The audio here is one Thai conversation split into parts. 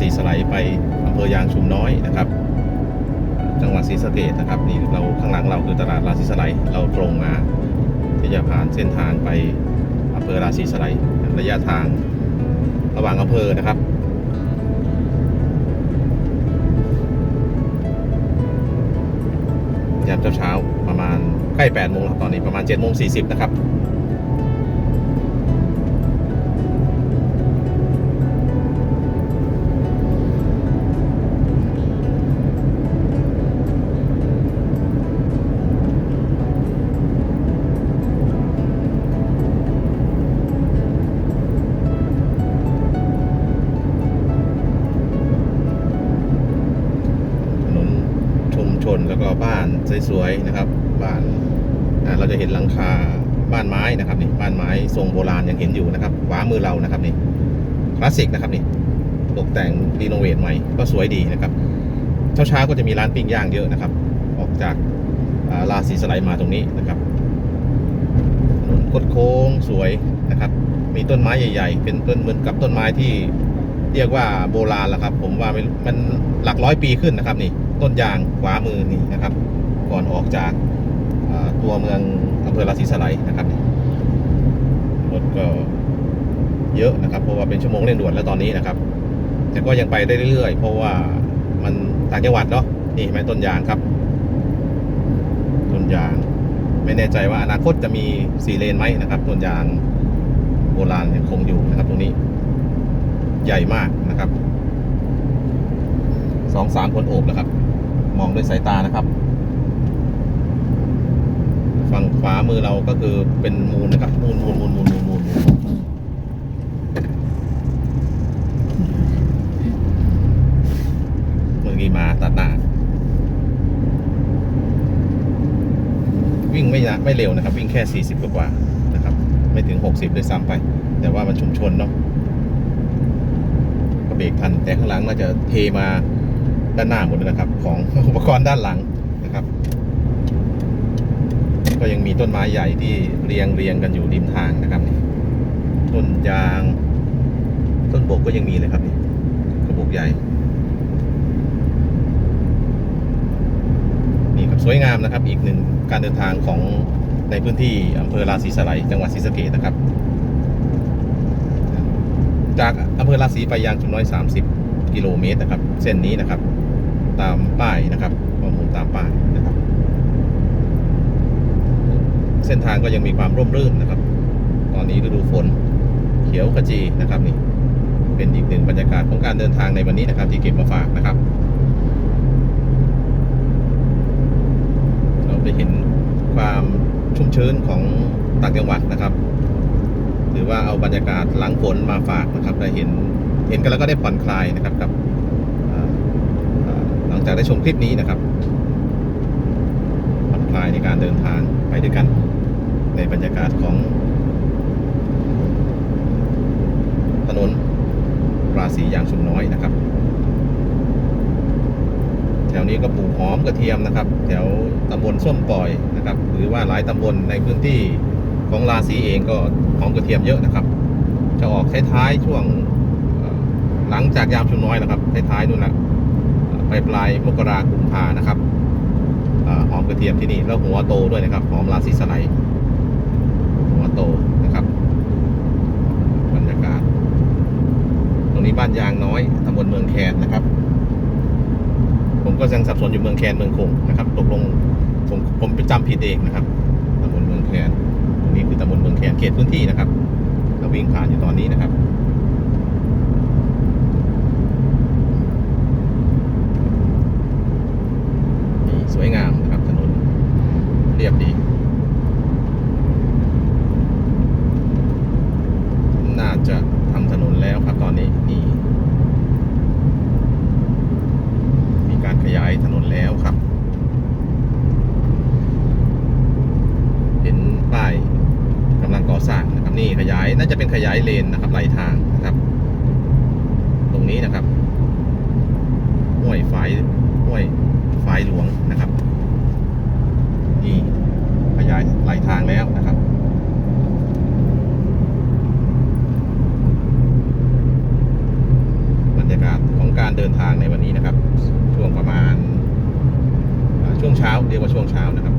ศรีสไลด์ไปอำเภอยางชุมน้อยนะครับ จังหวัดศรีสะเกษนะครับนี่เราข้างหลังเราคือตลาดราศีสไลด์เราตรงมาที่จะผ่านเส้นทางไปอำเภอราศีสไลด์ระยะทางระหว่างอำเภอนะครับยามเช้าประมาณใกล้8โมงแล้วตอนนี้ประมาณ7โมง40นะครับ สวยๆนะครับบ้านเราจะเห็นหลังคาบ้านไม้นะครับนี่บ้านไม้ทรงโบราณยังเห็นอยู่นะครับขวามือเรานะครับนี่คลาสสิกนะครับนี่ตกแต่งรีโนเวทใหม่ก็สวยดีนะครับเช้าๆก็จะมีร้านปิ้งย่างเยอะนะครับ ออกจากาลาสีสไลด์มาตรงนี้นะครับถนนคดโค้งสวยนะครับ มีต้นไม้ใหญ่ ๆ เป็นต้นเหมือนกับต้นไม้ที่เรียกว่าโบราณแล้วครับ ผมว่าม่รู้มันหลักร้อยปีขึ้นนะครับนี่ต้นยางขวามือนี่นะครับ ก่อนออกจากตัวเมืองอำเภอราศีสไลยนะครับรถก็เยอะนะครับ เพราะว่าเป็นชั่วโมงเร่งด่วนแล้วตอนนี้นะครับ แต่ก็ยังไปได้เรื่อยๆ เพราะว่ามันต่างจังหวัดเนาะนี่เห็นไหมต้นยางครับ ต้นยาง ไม่แน่ใจว่าอนาคตจะมีสี่เลนไหมนะครับ ต้นยางโบราณยังคงอยู่นะครับตรงนี้ ใหญ่มากนะครับสองสามคนโอบนะครับ มองด้วยสายตานะครับ ขวามือเราก็คือเป็นมูลนะครับมูลมูลมูลมูลมูลมูลเมื่อกี้มาตัดหน้าวิ่งไม่ยะไม่เร็วนะครับ วิ่งแค่ 40 กว่านะครับ ไม่ถึง 60ด้วยซ้ำไป แต่ว่ามันชุมชนเนาะก็เบรกทันแต่ข้างหลังน่าจะเทมาด้านหน้าหมดเลยนะครับ ของอุปกรณ์ด้านหลังนะครับ ก็ยังมีต้นไม้ใหญ่ที่เรียงเรียงกันอยู่ริมทางนะครับนี่ต้นยาง ต้นบกก็ยังมีเลยครับนี่กระบกใหญ่ นี่ครับสวยงามนะครับ อีกหนึ่งการเดินทางของในพื้นที่อำเภอราศีสไลจังหวัดศรีสะเกษนะครับ จากอำเภอราศีไปยางจุมน้อย 30 กิโลเมตรนะครับ เส้นนี้นะครับ ตามป้ายนะครับข้อมูลตามป้ายนะครับ เส้นทางก็ยังมีความร่มรื่นนะครับ ตอนนี้ฤดูฝนเขียวขจีนะครับนี่เป็นอีกหนึ่งบรรยากาศของการเดินทางในวันนี้นะครับ ที่เก็บมาฝากนะครับ เราได้เห็นความชุ่มชื้นของต่างจังหวัดนะครับหรือว่าเอาบรรยากาศหลังฝนมาฝากนะครับได้เห็นเห็นกันแล้วก็ได้ผ่อนคลายนะครับกับหลังจากได้ชมคลิปนี้นะครับผ่อนคลายในการเดินทางไปด้วยกัน ในบรรยากาศของ ถนนราศียางชุมน้อยนะครับ แถวนี้ก็ปลูกหอมกระเทียมนะครับ แถวตำบลส้มปล่อยนะครับ หรือว่าหลายตำบลในพื้นที่ของราศีเองก็หอมกระเทียมเยอะนะครับ จะออกท้ายๆช่วงหลังจากยามชุมน้อยนะครับท้ายๆนู่นนะไปปลายมกรากุมภานะครับอหอมกระเทียมที่นี่แล้วหัวโตด้วยนะครับหอมราศีสไลด์ โตนะครับบรรยากาศ ตรงนี้บ้านยางน้อยตำบลเมืองแคนนะครับ ผมก็ยังสับสนอยู่เมืองแคนเมืองคงนะครับ ตกลงผมผมจำผิดเองนะครับตำบลเมืองแคนตรงนี้คือตำบลเมืองแคนเขตพื้นที่นะครับเราวิ่งผ่านอยู่ตอนนี้นะครับ นี่ขยายน่าจะเป็นขยายเลนนะครับไหลทางนะครับ ตรงนี้นะครับห้วยฝายห้วยฝายหลวงนะครับนี่ขยายไหลทางแล้วนะครับบรรยากาศของการเดินทางในวันนี้นะครับ ช่วงประมาณช่วงเช้าเรียกว่าช่วงเช้านะครับ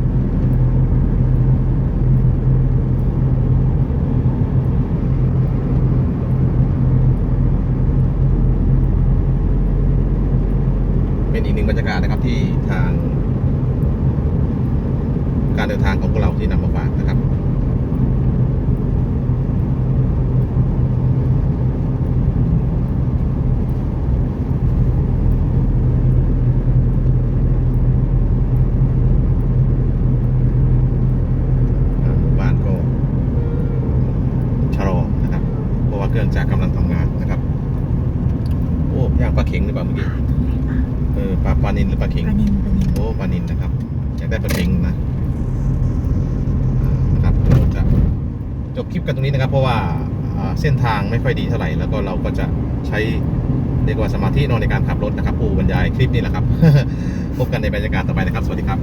อีกหนึ่งบรรยากาศนะครับที่ทาง การเดินทางของพวกเราที่นำมาฝากนะครับ งปลานินปลานินโอ้ปลานินนะครับอยากได้ปลาเข็งนะอ่านะครับเราจะจบคลิปกันตรงนี้นะครับ เพราะว่าอ่าเส้นทางไม่ค่อยดีเท่าไหร่แล้วก็เราก็จะใช้เรียกว่าสมาธินอนในการขับรถนะครับ ผู้บรรยายคลิปนี้แหละครับ พบกันในบรรยากาศต่อไปนะครับ สวัสดีครับ